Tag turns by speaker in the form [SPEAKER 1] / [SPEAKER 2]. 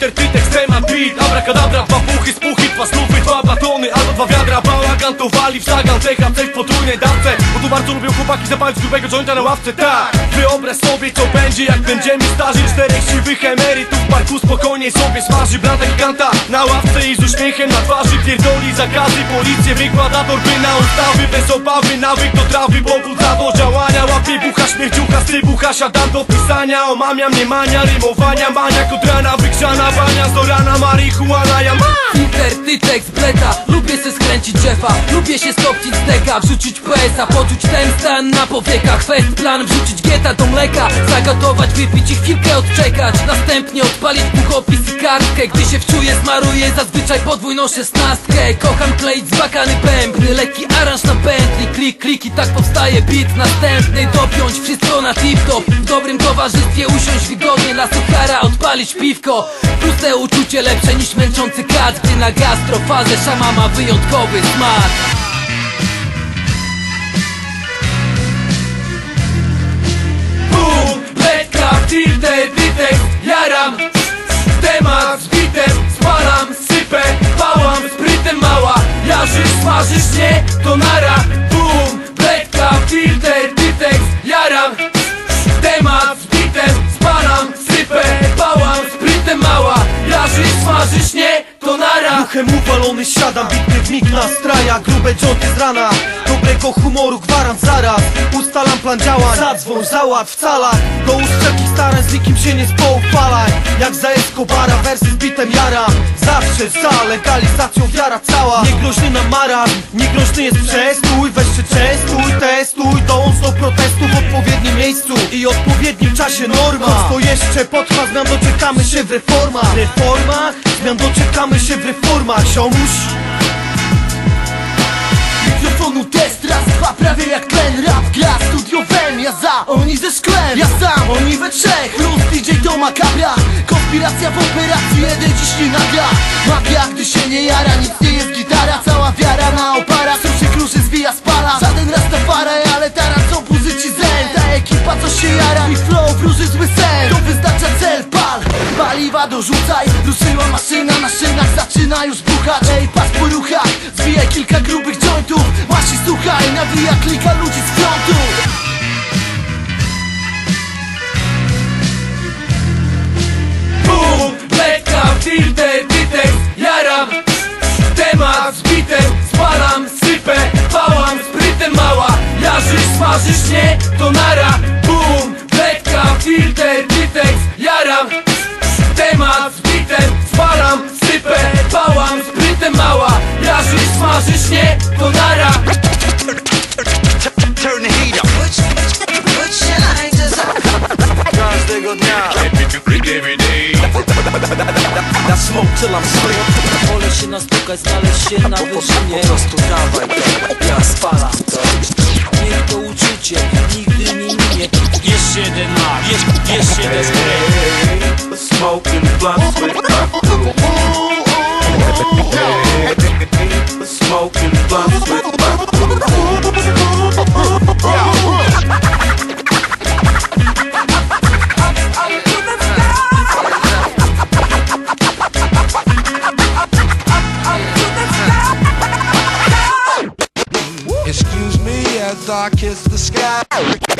[SPEAKER 1] filter,
[SPEAKER 2] tytek, temat, beat Abracadabra, dwa puchy, spuchy, dwa snufy, dwa batony Albo dwa wiadra, bałagan to wali w zagan THC w potrójnej dawce Bo tu bardzo lubią chłopaki zapalić grubego jointa na ławce. Tak, wyobraź sobie co będzie jak będziemy starzy Czterech siwych emerytów. W parku spokojnie sobie smaży Blanta giganta na ławce i z uśmiechem na twarzy Pierdoli zakazy, policję. Wykłada torby na ustawy Bez obawy, nawyk do trawy, pobudza do działania Łapie bucha, śmierciucha, strybucha, siadam do pisania. Omamia mnie mania, rymowania, maniak od rana Wygrzana bania, z rana, marihuana, ja mam
[SPEAKER 1] Filter, tytek, bleta Lubię se skręcić drzewa. Lubię się stopcić z deka Wrzucić PS-a, poczuć ten stan na powiekach. Fest plan, wrzucić gieta do mleka Zagotować, wypić i chwilkę odczekać. Następnie odpalić długopis i kartkę. Gdy się wczuję, smaruję zazwyczaj podwójną szesnastkę. Kocham kleić zbakany pępny Lekki aranż na pętli. Klik, klik i tak powstaje beat Następny. Dopiąć wszystko na tip-top. W dobrym towarzystwie usiąść wygodnie Dla suchara odpalić piwko. Puste uczucie lepsze niż męczący kat Gdy na gastrofazę szama ma wyjątkowy smak. Bum, bledka, tilter, dytek, jaram. Temat z bitem, spalam, sypę, pałam Sprytem mała, jarzysz, smażysz, nie? To nara smażysz, nie? To nara.
[SPEAKER 2] Duchem uwalony siadam, bitny w mig nastraja. Grube dżonty z rana, dobrego humoru gwarant zaraz. Ustalam plan działań, zadzwoń, załatw w calach Do uszczelki starań, z nikim się nie spoufalaj Jak za Escobara, wersy z bitem jaram Zawsze za legalizacją wiara cała. Niegroźny nam marazm, niegroźny jest przestój Weź się częstuj, testuj, miejscu I odpowiednim czasie norma. To jeszcze potrwa, zmian doczekamy się w reformach. Reformach? Zmian doczekamy się w reformach, ziomuś.
[SPEAKER 3] Mikrofonu test, raz, dwa, prawie jak tlen Rap. Gra, studio wen, ja za, oni ze szklem Ja sam, oni we trzech, luz DJ to makabra Konspiracja w operacji, jeden dziś nie nagra. Magia, gdy się nie jara, nic ekipa, co się jara, i flow wróży zły sen. To wyznacza cel, pal, paliwa dorzucaj. Ruszyła maszyna, na szynach zaczyna już buchać. Ej, patrz po zwijaj kilka grubych jointów. Masz i słuchaj, nawija klika ludzi z frontu.
[SPEAKER 1] Bum, bledka, filter, dytek, jaram. Temat z bitem, spalam, sypę,
[SPEAKER 4] That smoke till I'm.
[SPEAKER 5] Wolę się nastukać, znaleźć się na
[SPEAKER 4] Po
[SPEAKER 5] wyżynie
[SPEAKER 4] prostu dawaj to. Ja spalam to.
[SPEAKER 5] Niech to uczucie nigdy nie minie Jeszcze jeden mak, jeszcze, jeden spray
[SPEAKER 6] Smoking blunts with
[SPEAKER 4] dark kissed the sky.